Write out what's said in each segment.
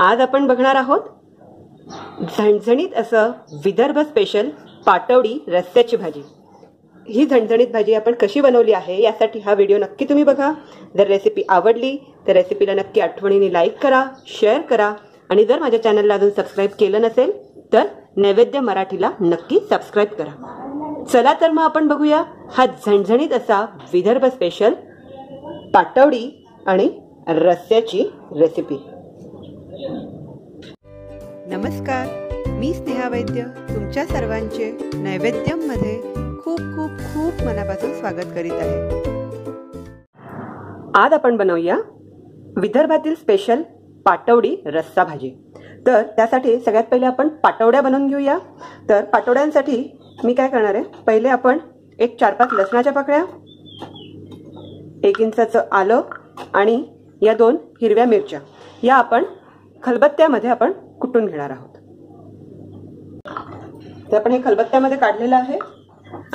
आज आपण बघणार आहोत झणझणीत असं विदर्भ स्पेशल पाटवडी रस्त्याची भाजी. ही झणझणीत भाजी आपण कशी बनवली आहे यासाठी हा व्हिडिओ नक्की तुम्ही बघा. जर रेसिपी आवडली तर रेसिपीला नक्की आठवणीने लाईक करा शेअर करा. आणि जर माझ्या चॅनलला अजून सबस्क्राईब केलं नसेल तर नैवेद्य मराठीला नक्की सबस्क्राईब करा. चला तर मग आपण बघूया हा झणझणीत असा विदर्भ स्पेशल पाटवडी आणि रस्त्याची रेसिपी नमस्कार मी स्नेहा वैद्य तुमच्या सर्वांचे नैवेद्यममध्ये खूप खूप खूप मनापासून स्वागत करीत आहे. आज आपण बनवूया विदर्भातील स्पेशल पाटवडी रस्सा भाजी. तर त्यासाठी सगळ्यात पहिले आपण पाटवड्या बनवून घेऊया. तर पाटवड्यांसाठी मी काय करणार आहे पहिले आपण एक चार पाच लसणाच्या पाकळ्या एक इंचाचं आलं आणि या दोन हिरव्या मिरच्या. या आपण खलबत्त्यामध्ये आपण कुटून घेणार आहोत? तर आपण हे खलबत्त्यामध्ये काढलेलं आहे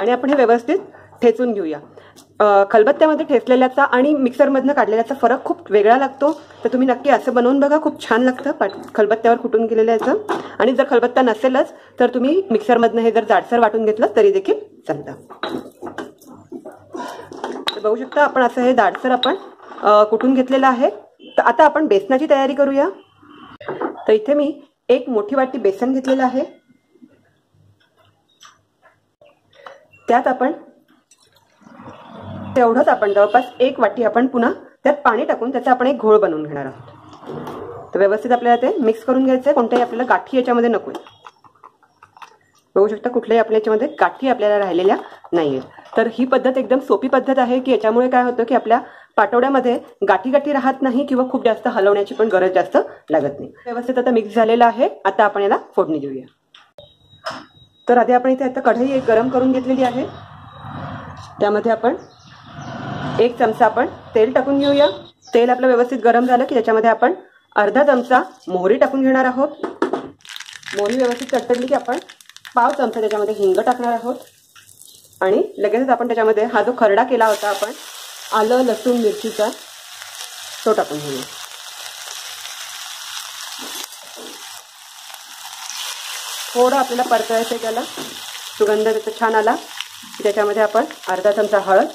आणि आपण हे व्यवस्थित ठेचून घेऊया. खलबत्त्यामध्ये ठेचलेल्याचा आणि मिक्सरमधनं काढलेल्याचा फरक खूप वेगळा लागतो. तर तुम्ही नक्की असं बनवून बघा खूप छान लागतं पाट खलबत्त्यावर कुटून गेलेल्याचं आणि जर खलबत्ता नसेलच तर तुम्ही मिक्सरमधनं हे जर जाडसर वाटून घेतलं तरी देखील चालतं. तर बघू शकता आपण असं हे जाडसर आपण कुठून घेतलेलं आहे. तर आता आपण बेसनाची तयारी करूया. तर इथे मी एक मोठी वाटी बेसन घेतलेलं आहे. त्यात आपण तेवढंच आपण जवळपास एक वाटी आपण पुन्हा त्यात पाणी टाकून त्याचा आपण एक घोळ बनवून घेणार आहोत. तर व्यवस्थित आपल्याला ते मिक्स करून घ्यायचं आहे. कोणत्याही आपल्याला गाठी याच्यामध्ये नको बघू शकता कुठल्याही आपल्या याच्यामध्ये गाठी आपल्याला राहिलेल्या नाही आहेत तर ही पद्धत एकदम सोपी पद्धत आहे की याच्यामुळे काय होतं की आपल्या पाठवड्यामध्ये गाठी गाठी राहत नाही किंवा खूप जास्त हलवण्याची पण गरज जास्त लागत नाही. व्यवस्थित आता मिक्स झालेला आहे. आता आपण याला फोडणी देऊया. तर आधी आपण इथे आता कढई एक गरम करून घेतलेली आहे. त्यामध्ये आपण एक चमचा आपण तेल टाकून घेऊया. तेल आपलं व्यवस्थित गरम झालं की त्याच्यामध्ये आपण अर्धा चमचा मोहरी टाकून घेणार आहोत. मोहरी व्यवस्थित चटकली की आपण पाव चमचा त्याच्यामध्ये हिंग टाकणार आहोत. आणि लगेचच आपण त्याच्यामध्ये हा जो खरडा केला होता आपण आलं लसूण मिरचीचा तो टाकून घेऊया थोडं आपल्याला परतायचं त्याला. सुगंध त्याचा छान आला. त्याच्यामध्ये आपण अर्धा चमचा हळद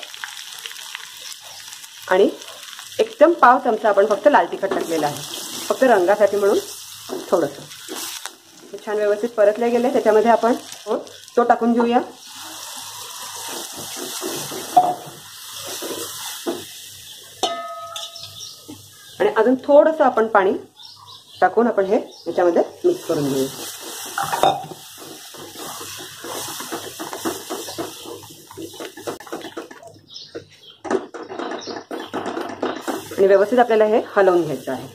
आणि एकदम पाव चमचा आपण फक्त लाल तिखट टाकलेला आहे. फक्त रंगासाठी म्हणून थोडंसं. छान व्यवस्थित परतले गेले. त्याच्यामध्ये आपण तो टाकून घेऊया. आणि अजून थोडंसं आपण पाणी टाकून आपण हे याच्यामध्ये मिक्स करून घेऊ. आणि व्यवस्थित आपल्याला हे हलवून घ्यायचं आहे.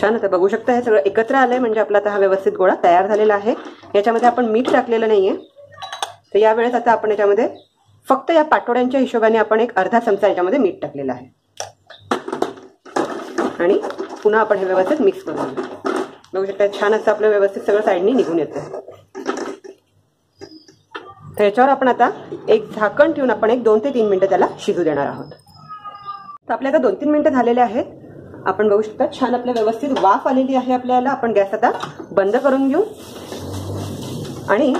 छान आता बघू शकता हे सगळं एकत्र आलंय म्हणजे आपला आता हा व्यवस्थित गोळा तयार झालेला आहे. याच्यामध्ये आपण मीठ टाकलेलं नाहीये. तर यावेळेस आता आपण याच्यामध्ये फक्त या पाठवड्यांच्या हिशोबाने आपण एक अर्धा चमचा याच्यामध्ये मीठ टाकलेलं आहे. आणि पुन्हा आपण हे व्यवस्थित मिक्स करून बघू शकता छान असं आपलं व्यवस्थित सगळं साईडनी निघून येतं तर याच्यावर आपण आता एक झाकण ठेवून आपण एक दोन ते तीन मिनटं त्याला शिजू देणार आहोत. तर आपल्या आता दोन तीन मिनिटं झालेले आहेत. आपण बघू शकता छान आपल्या व्यवस्थित वाफ आलेली आहे आपल्याला. आपण गॅस आता बंद करून घेऊ. आणि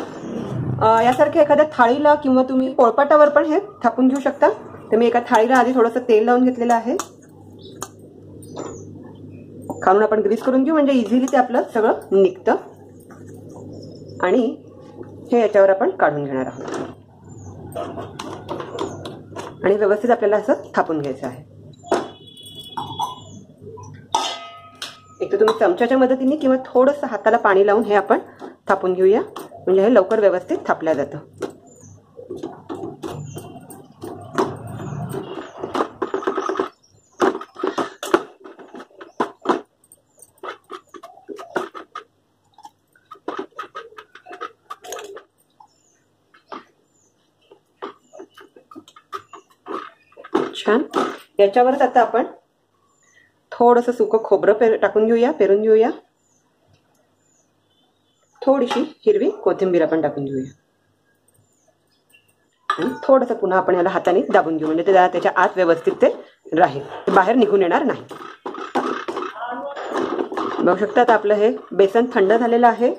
यासारख्या एखाद्या थाळीला किंवा तुम्ही पोळपाटावर पण हे थापून घेऊ शकता. तर मी एका थाळीला आधी थोडंसं तेल लावून घेतलेलं आहे. खालून आपण ग्रीस करून घेऊ म्हणजे इझिली ते आपलं सगळं निघतं. आणि हे याच्यावर आपण काढून घेणार आहोत. आणि व्यवस्थित आपल्याला असं थापून घ्यायचं आहे. एक तर तुम्ही चमच्याच्या मदतीने किंवा थोडंसं हाताला पाणी लावून हे आपण थापून घेऊया. म्हणजे हे लवकर व्यवस्थित थापल्या जातं. छान. याच्यावरच आता आपण थोडंसं सुकं खोबरं पेर टाकून घेऊया पेरून घेऊया. थोडीशी हिरवी कोथिंबीर आपण टाकून घेऊया. आणि थोडंसं पुन्हा आपण याला हाताने दाबून घेऊ. म्हणजे ते जरा त्याच्या आत व्यवस्थित ते राहील. बाहेर निघून येणार नाही. बघू शकतात आपलं हे बेसन थंड झालेलं आहे.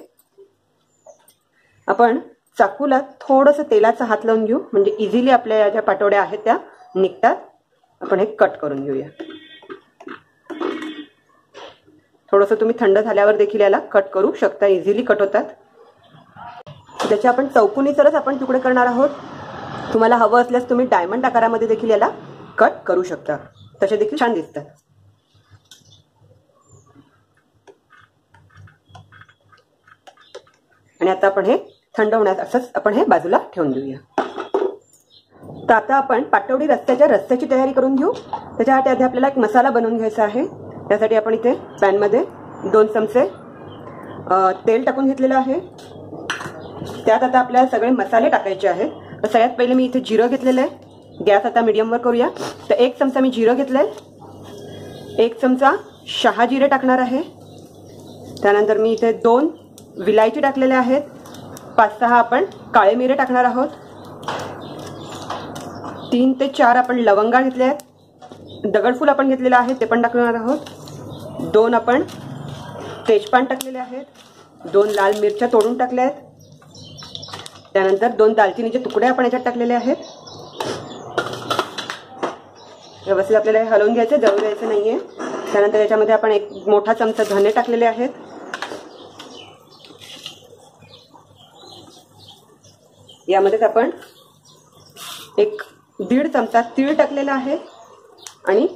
आपण चाकूला थोडंसं तेलाचा हात लावून घेऊ. म्हणजे इझिली आपल्या या ज्या पाटोड्या आहेत त्या निघतात. आपण हे कट करून घेऊया. थोडंसं तुम्ही थंड झाल्यावर देखील याला कट करू शकता इझिली कट होतात. त्याच्या आपण चौकुनीसरच आपण तुकडे करणार आहोत तुम्हाला हवं असल्यास तुम्ही डायमंड आकारामध्ये देखील याला कट करू शकता. तसे देखील छान दिसतात. आणि आता आपण हे थंड होण्यास असंच आपण हे बाजूला ठेवून देऊया. तर आता आपण पाटवडी रस्त्याच्या रस्त्याची तयारी करून घेऊ. त्याच्यासाठी आधी आपल्याला एक मसाला बनवून घ्यायचा आहे. त्यासाठी आपण इथे पॅनमध्ये दोन चमचे तेल टाकून घेतलेलं आहे. त्यात आता आपल्याला सगळे मसाले टाकायचे आहेत. तर सगळ्यात पहिले मी इथे जिरं घेतलेलं आहे. गॅस आता मीडियमवर करूया. तर एक चमचा मी जिरं घेतलं आहे एक चमचा शहा जिरे टाकणार आहे. त्यानंतर मी इथे दोन विलायची टाकलेले आहेत. पाच सहा आपण काळे मिरे टाकणार आहोत. तीन ते चार आपण लवंगा घेतले आहेत. दगडफूल आपण घेतलेलं आहे ते पण टाकणार आहोत. दोन आपण तेजपान टाकलेले आहेत. दोन लाल मिरच्या तोडून टाकल्या आहेत. त्यानंतर दोन दालचिनीचे तुकडे आपण याच्यात टाकलेले आहेत. व्यवस्थित आपल्याला हे हलवून घ्यायचे जळू द्यायचं नाहीये. त्यानंतर याच्यामध्ये आपण एक मोठा चमचा धने टाकलेले आहेत. यामध्येच आपण एक दीड चमचा तीळ टाकलेला आहे. आणि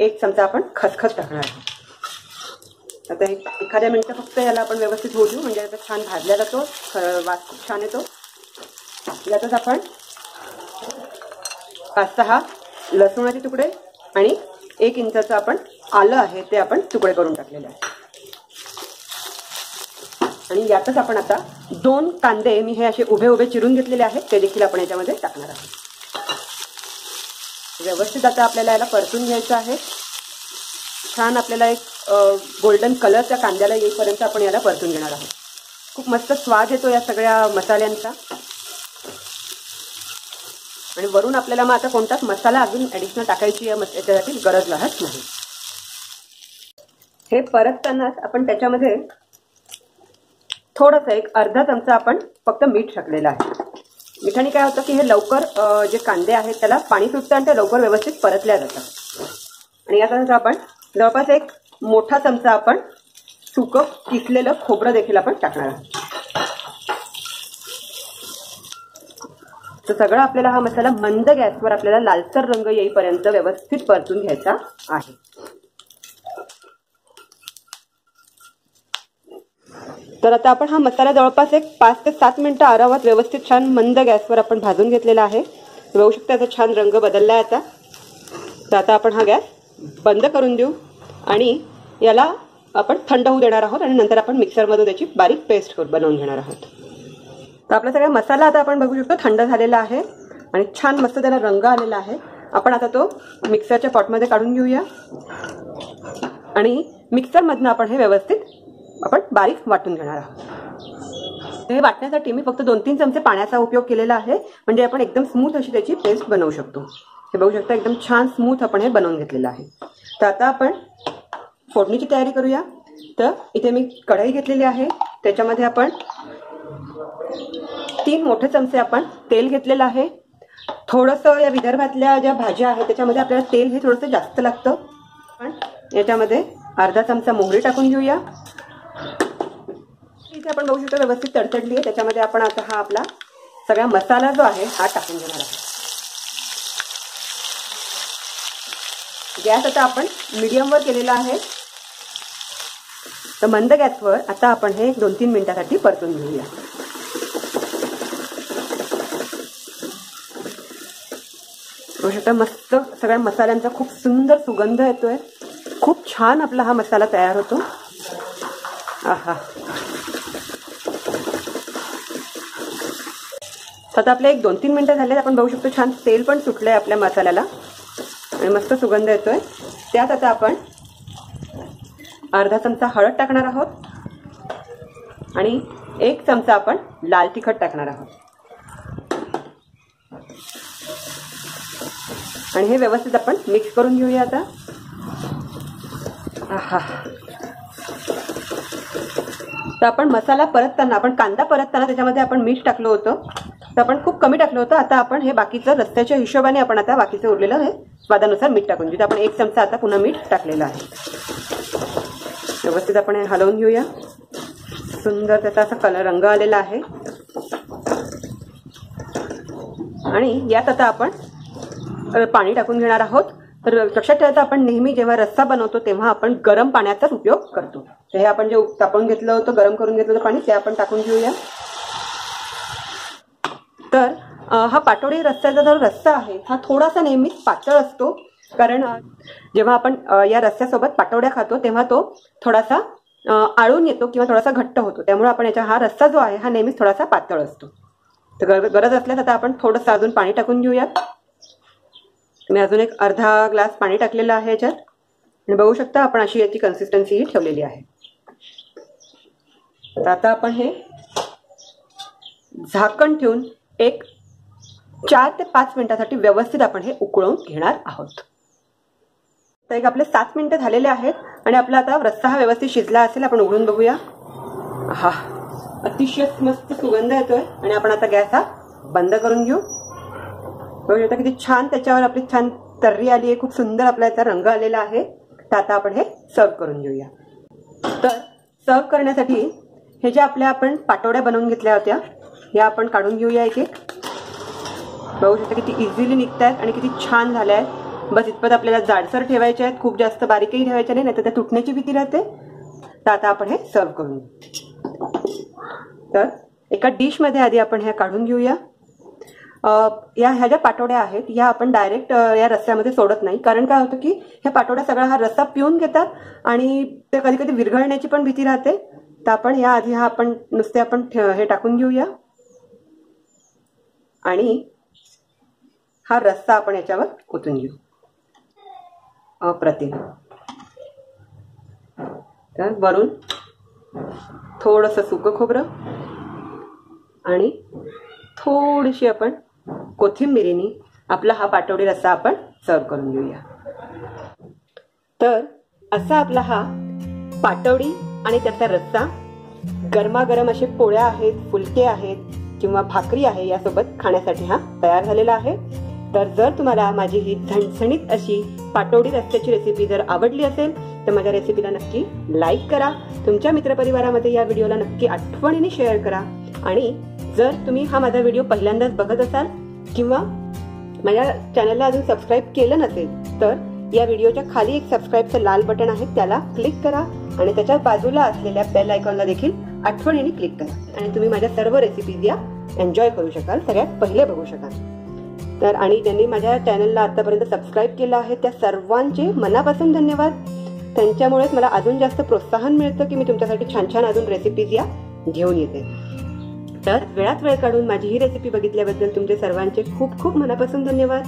एक चमचा आपण खसखस टाकणार आहे आता एक एखाद्या मिनटं फक्त याला आपण व्यवस्थित होऊ देऊ म्हणजे आता छान भाजला जातो वास खूप छान येतो. यातच आपण पाच सहा लसूणाचे तुकडे आणि एक इंचाचं आपण आलं आहे ते आपण तुकडे करून टाकलेले आहे. आणि यातच आपण आता दोन कांदे मी हे असे उभे उभे चिरून घेतलेले आहेत ते देखील आपण याच्यामध्ये टाकणार आहोत. व्यवस्थित आता आपल्याला याला परतून घ्यायचं आहे. छान आपल्याला एक गोल्डन कलर त्या कांद्याला येईपर्यंत आपण याला परतून घेणार आहोत. खूप मस्त स्वाद येतो या सगळ्या मसाल्यांचा. आणि वरून आपल्याला मग आता कोणताच मसाला अजून ॲडिशनल टाकायची याच्यासाठी गरज लागत नाही. हे परततानाच आपण त्याच्यामध्ये थोडंसं एक अर्धा चमचा आपण फक्त मीठ टाकलेलं आहे. मिठाने काय होतं की हे लवकर जे कांदे आहेत त्याला पाणी सुटतं आणि ते लवकर व्यवस्थित परतल्या जातात. आणि याच्यानंतर आपण जवळपास एक मोठा चमचा आपण सुकं किसलेलं खोबरं देखील आपण टाकणार आहोत. तर सगळं आपल्याला हा मसाला मंद गॅसवर आपल्याला लालसर रंग येईपर्यंत व्यवस्थित परतून घ्यायचा आहे. तर आता आपण हा मसाला जवळपास एक पाच ते सात मिनटं आरामात व्यवस्थित छान मंद गॅसवर आपण भाजून घेतलेला आहे. बघू शकता याचा छान रंग बदलला आहे आता. तर आता आपण हा गॅस बंद करून देऊ आणि याला आपण थंड होऊ देणार आहोत आणि नंतर आपण मिक्सरमधून त्याची बारीक पेस्ट बनवून घेणार आहोत. तर आपला सगळा मसाला आता आपण बघू शकतो थंड झालेला आहे आणि छान मस्त त्याला रंग आलेला आहे. आपण आता तो मिक्सरच्या पॉटमध्ये काढून घेऊया. आणि मिक्सरमधनं आपण हे व्यवस्थित आपण बारीक वाटून घेणार आहोत. हे वाटण्यासाठी मी फक्त दोन तीन चमचे पाण्याचा उपयोग केलेला आहे. म्हणजे आपण एकदम स्मूथ अशी त्याची पेस्ट बनवू शकतो. हे बघू शकता एकदम छान स्मूथ आपण हे बनवून घेतलेलं आहे. तर आता आपण फोडणीची तयारी करूया. तर इथे मी कढई घेतलेली आहे. त्याच्यामध्ये आपण तीन मोठे चमचे आपण तेल घेतलेलं आहे. थोडंसं या विदर्भातल्या ज्या भाज्या आहेत त्याच्यामध्ये आपल्याला तेल हे थोडंसं जास्त लागतं. पण याच्यामध्ये अर्धा चमचा मोहरी टाकून घेऊया. इथे आपण बघू शकतो व्यवस्थित तडतडली आहे. त्याच्यामध्ये आपण आता हा आपला सगळा मसाला जो आहे हा टाकून घेणार आहोत. गॅस आता आपण मीडियमवर केलेला आहे. तर मंद गॅसवर आता आपण हे दोन तीन मिनिटासाठी परतून घेऊया. बघू शकता मस्त सगळ्या मसाल्यांचा खूप सुंदर सुगंध येतोय. खूप छान आपला हा मसाला तयार होतो. आहा. आता आपले एक दोन तीन मिनटं झाले आपण बघू शकतो छान तेल पण सुटलं आहे आपल्या मसाल्याला. आणि मस्त सुगंध येतो आहे त्यात आता आपण अर्धा चमचा हळद टाकणार आहोत. आणि एक चमचा आपण लाल तिखट टाकणार आहोत. आणि हे व्यवस्थित आपण मिक्स करून घेऊया आता. आहा. तर आपण मसाला परतताना आपण कांदा परतताना त्याच्यामध्ये आपण मीठ टाकलं होतं. तर आपण खूप कमी टाकलं होतं. आता आपण हे बाकीचं रस्त्याच्या हिशोबाने आपण आता बाकीचं उरलेलं हे स्वादानुसार मीठ टाकून घेऊ आपण एक चमचा आता पुन्हा मीठ टाकलेलं आहे. व्यवस्थित आपण हे हलवून घेऊया. सुंदर त्याचा असा कलर रंग आलेला आहे. आणि यात आता आपण पाणी टाकून घेणार आहोत. तर लक्षात ठेवायचं आपण नेहमी जेव्हा रस्सा बनवतो तेव्हा आपण गरम पाण्याचाच उपयोग करतो. तर हे आपण जे तापवून घेतलं होतं गरम करून घेतलं होतं पाणी ते आपण टाकून घेऊया. तर हा पाटोडी रस्त्याचा जो रस्सा आहे हा थोडासा नेहमीच पातळ असतो. कारण जेव्हा आपण या रस्त्यासोबत पाटोड्या खातो तेव्हा तो थोडासा आळून येतो किंवा थोडासा घट्ट होतो. त्यामुळे आपण याचा हा रस्सा जो आहे हा नेहमीच थोडासा पातळ असतो. तर गरज असल्यास आता आपण थोडंसं अजून पाणी टाकून घेऊयात. मी अजून एक अर्धा ग्लास पाणी टाकलेलं आहे याच्यात. आणि बघू शकता आपण अशी याची कन्सिस्टन्सी ही ठेवलेली आहे. तर आता आपण हे झाकण ठेवून एक चार ते पाच मिनिटासाठी व्यवस्थित आपण हे उकळून घेणार आहोत. तर एक आपले सात मिनिटं झालेले आहेत आणि आपला आता रस्सा हा व्यवस्थित शिजला असेल आपण उघडून बघूया. हा अतिशय मस्त सुगंध येतोय आणि आपण आता गॅस हा बंद करून घेऊ. बघू शकता किती छान त्याच्यावर आपली छान तर्री आली आहे खूप सुंदर आपला याचा रंग आलेला आहे. तर आता आपण हे सर्व करून घेऊया. तर सर्व करण्यासाठी हे ज्या आपल्या आपण पाटोड्या बनवून घेतल्या होत्या या आपण काढून घेऊया एक एक. बघू शकता किती इझिली निघत आहेत आणि किती छान झाल्या आहेत बस इतपत आपल्याला जाडसर ठेवायचे आहेत. खूप जास्त बारीकही ठेवायच्या नाही तर त्या तुटण्याची भीती राहते. तर आता आपण हे सर्व करून तर एका डिशमध्ये आधी आपण ह्या काढून घेऊया. या ह्या ज्या पाटोड्या आहेत ह्या आपण डायरेक्ट या रस्त्यामध्ये सोडत नाही. कारण काय होतं की ह्या पाटोड्या सगळा हा रस्ता पिऊन घेतात आणि ते कधी कधी विरघळण्याची पण भीती राहते. तर आपण या आधी हा आपण नुसते आपण हे टाकून घेऊया. आणि हा रस्सा आपण याच्यावर ओतून घेऊ. अप्रतिम. तर वरून थोडंसं सुकं खोबरं आणि थोडीशी आपण कोथिंबिरीनी आपला हा पाटवडी रस्सा आपण सर्व करून घेऊया. तर असा आपला हा पाटवडी आणि त्याचा रस्सा गरमागरम असे पोळ्या आहेत फुलके आहेत किंवा भाकरी आहे यासोबत खाण्यासाठी हा तयार झालेला आहे. तर जर तुम्हाला माझी ही झणझणीत अशी पाटोडी रस्त्याची रेसिपी जर आवडली असेल तर माझ्या रेसिपीला नक्की लाईक करा. तुमच्या मित्रपरिवारामध्ये या व्हिडिओला नक्की आठवणीने शेअर करा. आणि जर तुम्ही हा माझा व्हिडिओ पहिल्यांदाच बघत असाल किंवा माझ्या चॅनलला अजून सबस्क्राईब केलं नसेल तर या व्हिडिओच्या खाली एक सबस्क्राईबचं लाल बटन आहे त्याला क्लिक करा आणि त्याच्या बाजूला असलेल्या बेल आयकॉनला देखील आठवणीने क्लिक करा. आणि तुम्ही माझ्या सर्व रेसिपीज या एन्जॉय करू शकाल सगळ्यात पहिले बघू शकाल. तर आणि ज्यांनी माझ्या चॅनलला आतापर्यंत सबस्क्राईब केलं आहे त्या सर्वांचे मनापासून धन्यवाद. त्यांच्यामुळेच मला अजून जास्त प्रोत्साहन मिळतं की मी तुमच्यासाठी छान छान अजून रेसिपीज या घेऊन येते. तर वेळात वेळ काढून माझी ही रेसिपी बघितल्याबद्दल तुमचे सर्वांचे खूप खूप मनापासून धन्यवाद.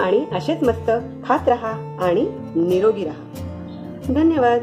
आणि असेच मस्त खात रहा आणि निरोगी रहा. धन्यवाद.